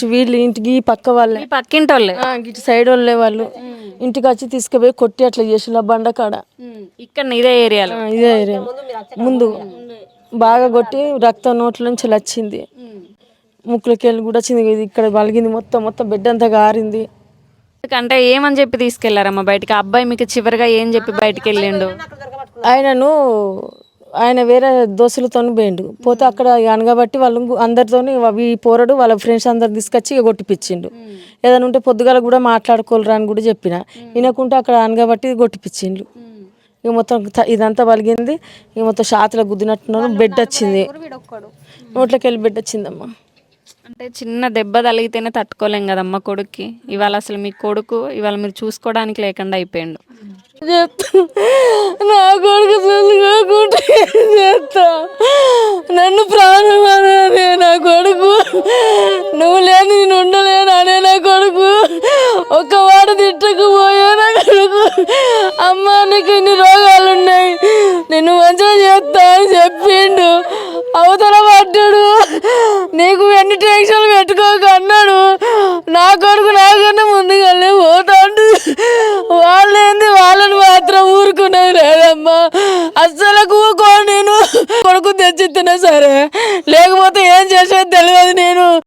చేసి వీళ్ళు ఇంటికి ఈ పక్క వాళ్ళే. పక్కింటి వాళ్ళే ఆ, ఇటు సైడ్ వాళ్ళే వాళ్ళు. ఇంటికి వచ్చి తీసుకుపోయి కొట్టి అట్లా చేసి బండ కాడ. ఇక్కడ ఇదే ఏరియాలో ఆ, ఇదే ఏరియా ముందు బాగా కొట్టి రక్తం నోట్ల నుంచి వచ్చింది ముక్కులకి వెళ్ళి కూడా వచ్చింది. ఇది ఇక్కడ వలిగింది మొత్తం మొత్తం బెడ్ అంతా గారింది. అంటే ఏమని చెప్పి తీసుకెళ్ళారమ్మా బయటికి? ఆ అబ్బాయి మీకు చివరిగా ఏం చెప్పి బయటికి వెళ్ళిండు? ఆయనను ఆయన వేరే దోస్తులతో పోయిండు. పోతే అక్కడ అనగబట్టి వాళ్ళు అందరితో ఈ పోరడు వాళ్ళ ఫ్రెండ్స్ అందరు తీసుకొచ్చి ఇక కొట్టిపిచ్చిండు. ఏదైనా ఉంటే పొద్దుగాల కూడా మాట్లాడుకోలేరా అని కూడా చెప్పిన. వినకుంటే అక్కడ అనగబట్టి కొట్టిపిచ్చిండు. ఇక మొత్తం త- ఇదంతా వలిగింది ఇక మొత్తం షాతులో గుద్దినట్టున్నాను బెడ్ వచ్చింది. నోట్లోకి వెళ్ళి బెడ్ వచ్చిందమ్మా. అంటే చిన్న దెబ్బ తగిలితేనే తట్టుకోలేం కదమ్మా కొడుక్కి. ఇవాళ అసలు మీ కొడుకు ఇవాళ మీరు చూసుకోవడానికి లేకుండా అయిపోయిండు. నా కొడుకు అత్త. నన్ను ప్రాణం అనే నా కొడుకు. నువ్వు లేని నేను ఉండలేను అనే నా కొడుకు. ఒక్క వాడ తిట్టకు పోయే నా కొడుకు. అమ్మ నీకు ఇన్ని రోగాలు ఉన్నాయి నిన్ను మంచిగా చేస్తా అని చెప్పిండు. అవతల పడ్డాడు. నీకు ఎన్ని టెన్షన్లు పెట్టుకోక అన్నాడు. నా కొడుకు నాకన్నా ముందుగానే పోతాడు. వాళ్ళేంది? వాళ్ళని మాత్రం ఊరుకున్నది లేదమ్మా. అస్సలకు కొడుకు తెచ్చిస్తున్నా సరే. లేకపోతే ఏం చేసేది తెలియదు నేను.